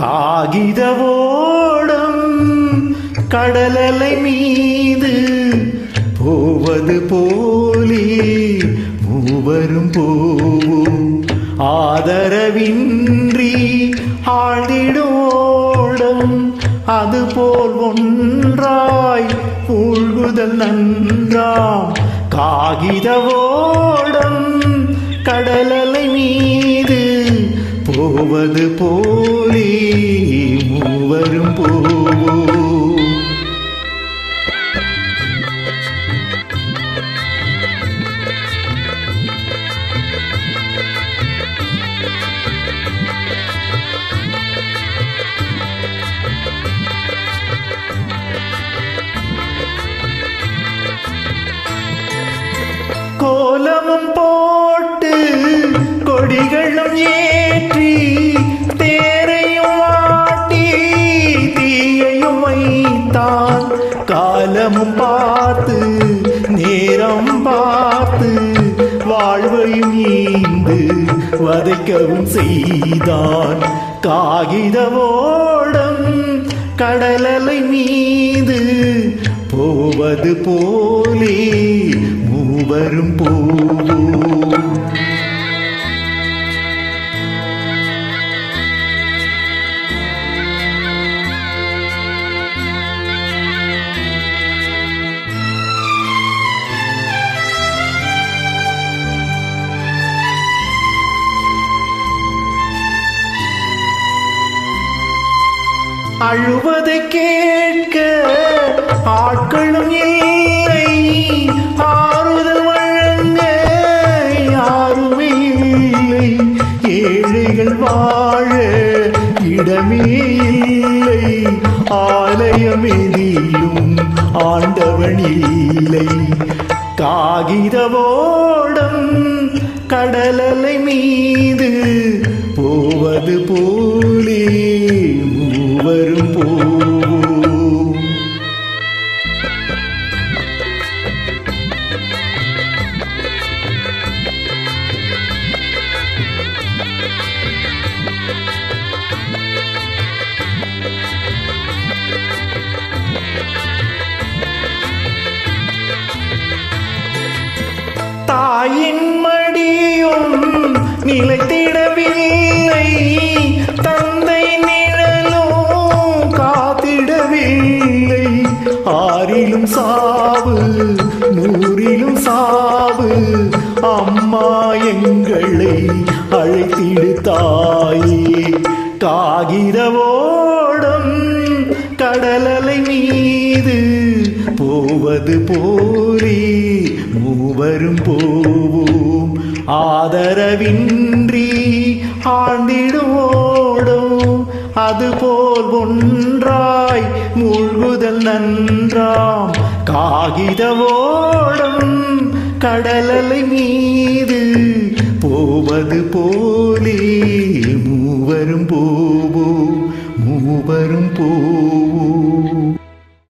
காகித ஓடம் கடலலை மீது போவது போலே மூவரும் போவோம். ஆதரவின்றி ஆழ்ந்திடோடம் அதுபோல் ஒன்றாய் மூழ்குதல் நன்றாம். காகித ஓடம் கடலை போவது போலே மூவரும் போவோ கோலமும் போட்டு கொடிகளும் ஏ ஏற்றி தேரையும் வாட்டி தீயையும் வைத்தான் காலமும் பார்த்து நேரம் பார்த்து வாழ்வையும் ஈந்து வதைக்கவும் செய்தான். காகித ஓடம் கடலலை மீது போவது போலே மூவரும் போவோம். அழுவதை கேட்க ஆட்களும் இல்லை ஆறுதல் வழங்க யாருமே இல்லை. ஏழைகள் வாழ இடமே இல்லை ஆலயம் எதிலும் ஆண்டவன் இல்லை. காகித ஓடம் கடலலை மீது போவது போலே மூவரும் போவோம் தாயின் மடியும் நிலைத்திடவில்லை சாவு நூறிலும் சாவு. அம்மா எங்களை அழைத்திடு தாயே. காகிதவோடம் கடலலை மீது போவது போலே மூவரும் போவோம். ஆதரவின்றி ஆழ்ந்திடுவோடும் அதுபோல் ஒன்றாய் மூழ்குதல் காகித ஓடம் கடலலை மீது போவது போலே மூவரும் போவோ மூவரும் போவோ.